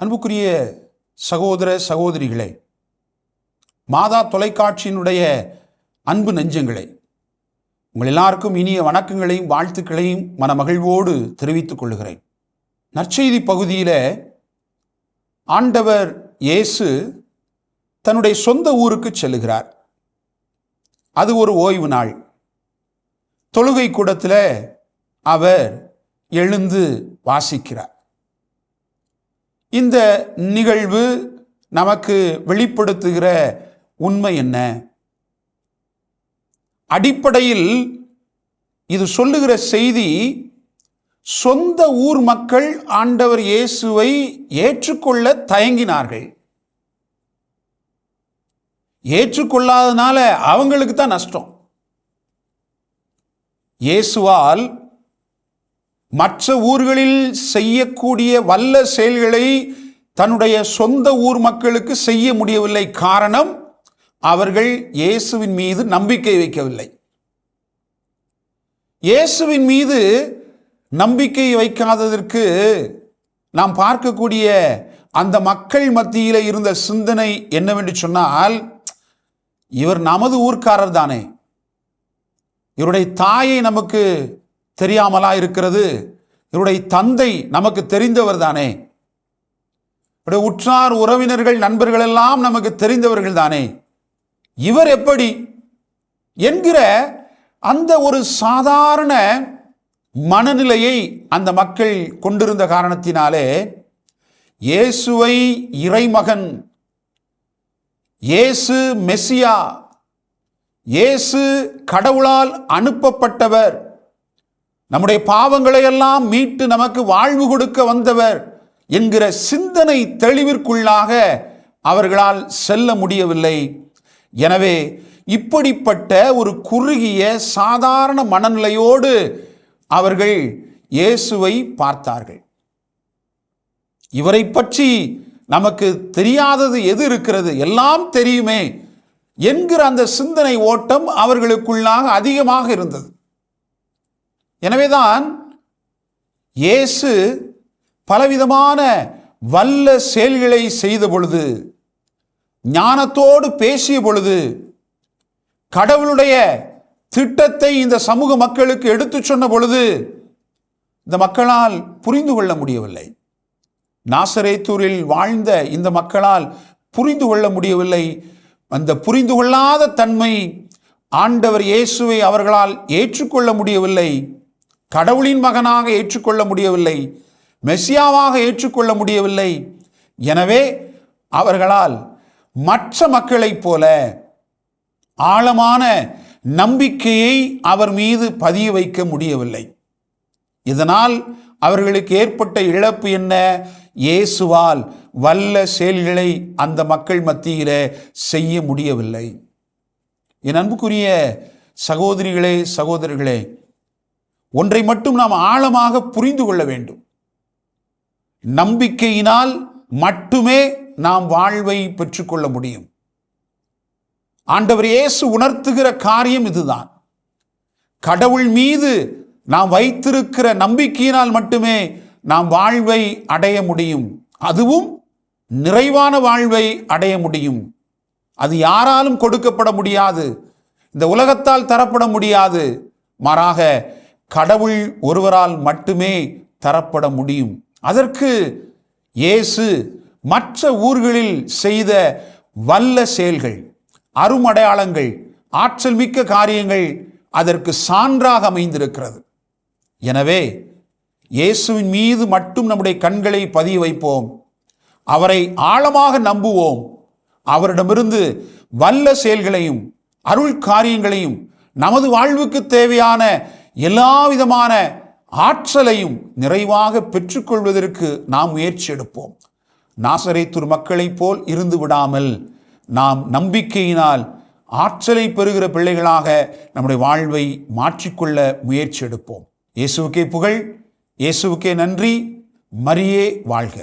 அன்புக்குரிய சகோதர சகோதரிகளே மாதா தொலைக்காட்சியினுடைய அன்பு நெஞ்சங்களே உங்கள் எல்லாருக்கும் இனிய வணக்கங்களையும் வாழ்த்துக்களையும் மனமகிழ்வோடு தெரிவித்துக் கொள்கிறேன். நற்செய்தி பகுதியில் ஆண்டவர் இயேசு தன்னுடைய சொந்த ஊருக்கு செல்லுகிறார். அது ஒரு ஓய்வு நாள். தொழுகை கூடத்தில் அவர் எழுந்து வாசிக்கிறார். இந்த நிகழ்வு நமக்கு வெளிப்படுத்துகிற உண்மை என்ன? அடிப்படையில் இது சொல்லுகிற செய்தி சொந்த ஊர் மக்கள் ஆண்டவர் இயேசுவை ஏற்றுக்கொள்ள தயங்கினார்கள். ஏற்றுக்கொள்ளாதனால அவங்களுக்கு தான் நஷ்டம். இயேசுவால் மற்ற ஊர்களில் செய்யக்கூடிய வல்ல செயல்களை தன்னுடைய சொந்த ஊர் மக்களுக்கு செய்ய முடியவில்லை காரணம் அவர்கள் இயேசுவின் மீது நம்பிக்கை வைக்கவில்லை. இயேசுவின் மீது நம்பிக்கை வைக்காததற்கு நாம் பார்க்கக்கூடிய அந்த மக்கள் மத்தியில் இருந்த சிந்தனை என்னவென்று சொன்னால் இவர் நமது ஊர்க்காரர் தானே இவருடைய தாயை நமக்கு தெரியாமலா இருக்கிறது? இவருடைய தந்தை நமக்கு தெரிந்தவர் தானே. இவருடைய உற்றார் உறவினர்கள் நண்பர்கள் எல்லாம் நமக்கு தெரிந்தவர்கள் தானே. இவர் எப்படி? என்கிற அந்த ஒரு சாதாரண மனநிலையை அந்த மக்கள் கொண்டிருந்த காரணத்தினாலே இயேசுவை இறைமகன் இயேசு மெஸ்ஸியா இயேசு கடவுளால் அனுப்பப்பட்டவர். நம்முடைய பாவங்களை எல்லாம் மீட்டு நமக்கு வாழ்வு கொடுக்க வந்தவர் என்கிற சிந்தனை தெளிவிற்குள்ளாக அவர்களால் செல்ல முடியவில்லை. எனவே இப்படிப்பட்ட ஒரு குறுகிய சாதாரண மனநிலையோடு அவர்கள் இயேசுவை பார்த்தார்கள். இவரை பற்றி நமக்கு தெரியாதது எது இருக்கிறது? எல்லாம் தெரியுமே என்கிற அந்த சிந்தனை ஓட்டம் அவர்களுக்குள்ளாக அதிகமாக இருந்தது. எனவேதான் இயேசு பலவிதமான வல்ல செயல்களை செய்த பொழுது ஞானத்தோடு பேசிய பொழுது கடவுளுடைய திட்டத்தை இந்த சமூக மக்களுக்கு எடுத்து சொன்ன பொழுது இந்த மக்களால் புரிந்து கொள்ள முடியவில்லை. நாசரேத்தூரில் வாழ்ந்த இந்த மக்களால் புரிந்து கொள்ள முடியவில்லை. அந்த புரிந்து கொள்ளாத தன்மை ஆண்டவர் இயேசுவை அவர்களால் ஏற்றுக்கொள்ள முடியவில்லை. கடவுளின் மகனாக ஏற்றுக்கொள்ள முடியவில்லை மெஸ்ஸியாவாக ஏற்றுக்கொள்ள முடியவில்லை. எனவே அவர்களால் மற்ற மக்களைப் போல ஆழமான நம்பிக்கையை அவர் மீது பதிய வைக்க முடியவில்லை. இதனால் அவர்களுக்கு ஏற்பட்ட இழப்பு என்ன? இயேசுவால் வல்ல செயல்களை அந்த மக்கள் மத்தியில் செய்ய முடியவில்லை. என் அன்புக்குரிய சகோதரிகளே சகோதரர்களே ஒன்றை மட்டும் நாம் ஆழமாக புரிந்து கொள்ள வேண்டும். நம்பிக்கையினால் மட்டுமே நாம் வாழ்வை பெற்றுக்கொள்ள முடியும். ஆண்டவர் இயேசு உணர்த்துகிற காரியம் இதுதான். கடவுள் மீது நாம் வைத்திருக்கிற நம்பிக்கையினால் மட்டுமே நாம் வாழ்வை அடைய முடியும். அதுவும் நிறைவான வாழ்வை அடைய முடியும். அது யாராலும் கொடுக்கப்பட முடியாது. இந்த உலகத்தால் தரப்பட முடியாது. மாறாக கடவுள் ஒருவரால் மட்டுமே தரப்பட முடியும். அதற்கு இயேசு மற்ற ஊர்களில் செய்த வல்ல செயல்கள் அருமடையாளங்கள் ஆற்றல் மிக்க காரியங்கள் அதற்கு சான்றாக அமைந்திருக்கிறது. எனவே இயேசுவின் மீது மட்டும் நம்முடைய கண்களை பதிய வைப்போம். அவரை ஆழமாக நம்புவோம். அவரிடமிருந்து வல்ல செயல்களையும் அருள் காரியங்களையும் நமது வாழ்வுக்கு தேவையான எல்லா விதமான ஆற்றலையும் நிறைவாக பெற்றுக்கொள்வதற்கு நாம் முயற்சி எடுப்போம். நாசரைத்தூர் மக்களைப் போல் இருந்து விடாமல் நாம் நம்பிக்கையினால் ஆற்றலை பெறுகிற பிள்ளைகளாக நம்முடைய வாழ்வை மாற்றிக்கொள்ள முயற்சி எடுப்போம். இயேசுவுக்கே புகழ் இயேசுவுக்கே நன்றி மரியே வாழ்க.